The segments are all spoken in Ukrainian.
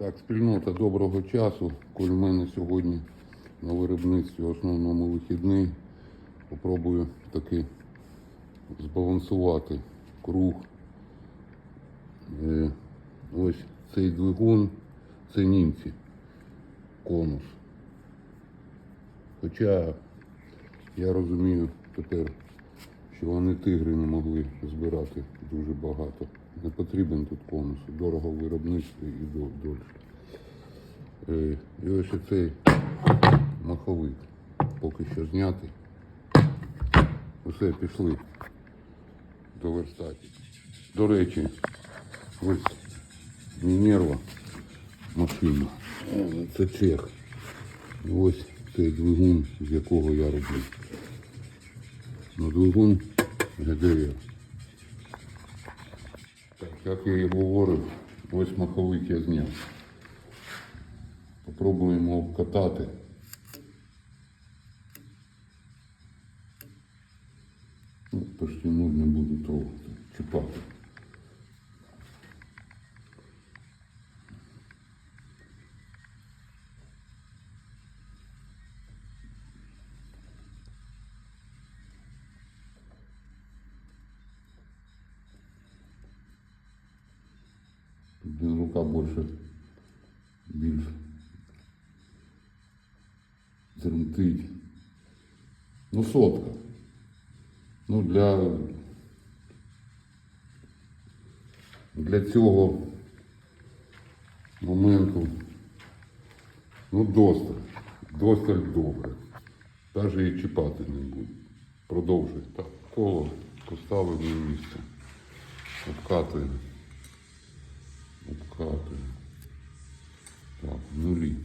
Так, спільнота доброго часу. Коль в мене сьогодні на виробництві основному вихідний. Попробую таки збалансувати круг. Е, ось цей двигун, це німці. Конус. Хоча я розумію тепер, що вони тигри не могли збирати дуже багато. Не потрібен тут конус. Дорого в виробництві і дольше. Е, І ось цей маховик поки що знятий. Усе пішли до верстаті. До речі, ось Мінерва машина. Це чех. Ось цей двигун, з якого я роблю. Ну, двигун ГДР. Так, як я і говорив, ось маховик я зняв. Попробуємо обкатати. Ну, почти не буду трогати, чіпати. Рука больше, більш тремтить. Ну, сотка. Ну, для, для цього моменту, ну, досталь. Досталь добре. Навіть і чіпати не буду. Продовжуй. Так, коло поставив на місце. Обкатуємо. Обкатуємо. Так, нулі.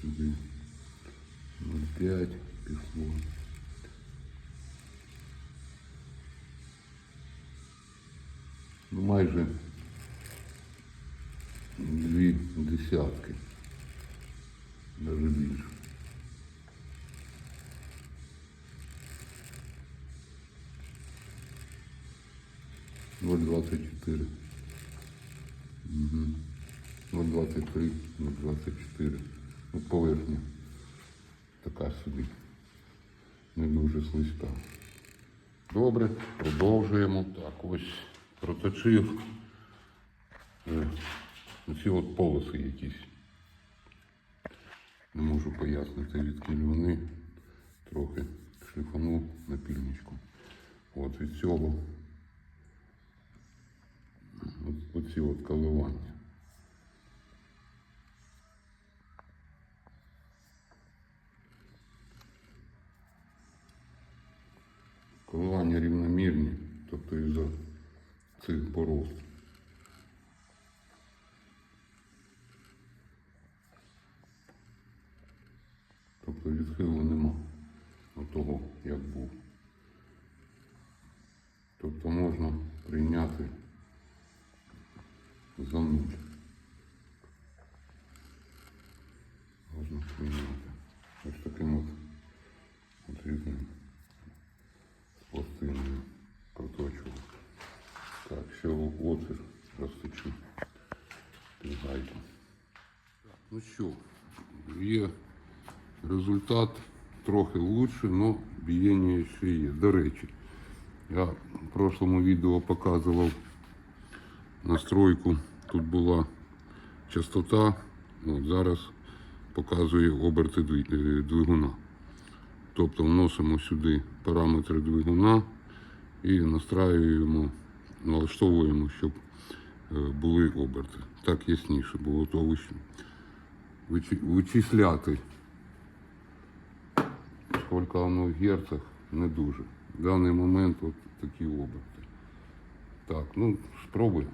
Сюди 0,5 пішло. Майже дві десятки. Навіть більше. Ноль двадцять чотири. Угу. 0,23, 0,24. Ну, поверхня така собі. Не дуже слизька. Добре, продовжуємо. Так, ось проточив. Е, Ці от полоси якісь. Не можу пояснити, відки вони трохи шліфанув напільничку. От від цього оці от коливання. Коливання рівномірні, тобто із-за цих порос. Тобто відхилу нема від того, як був. Тобто можна прийняти за нуль. Можна прийняти. Ось таким от потрібним з пластиною проточувати. Так, отвір розточу. Гайку. Ну що, є результат трохи лучше, але бієння ще є. До речі, я в прошлому відео показував настройку. Тут була частота, от зараз показує оберти е, двигуна. Тобто вносимо сюди параметри двигуна і настраюємо, налаштовуємо, щоб е, були оберти. Так ясніше було то. Вичисляти, скільки воно в герцах, не дуже. В даний момент от такі оберти. Так, ну спробуємо.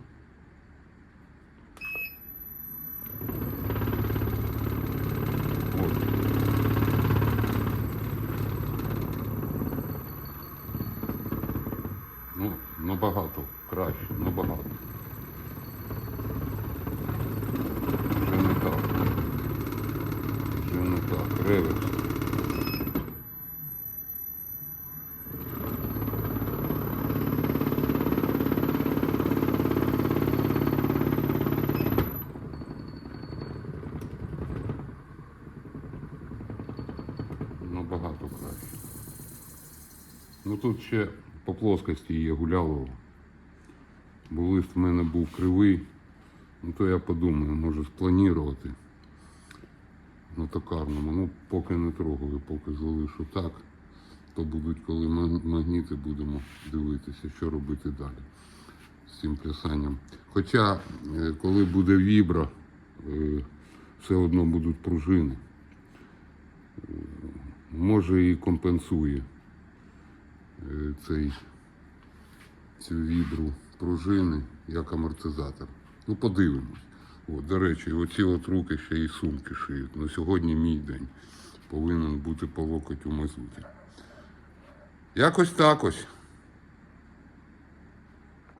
набагато краще, набагато. Вже не так. Вже не так. Реверс. Набагато краще. Ну тут ще по плоскості є гулялово. Бо лист в мене був кривий. Ну то я подумаю, може спланувати на токарному. Ну, поки не трогаю, поки залишу так, то будуть, коли магніти будемо дивитися, що робити далі з цим плясанням. Хоча, е, коли буде вібра, е, все одно будуть пружини. Е, Може і компенсує цей, цю відру пружини як амортизатор. Ну, подивимось. От, до речі, оці от руки ще і сумки шиють. Ну, сьогодні мій день. Повинен бути по локоть у мазуті. Якось так ось.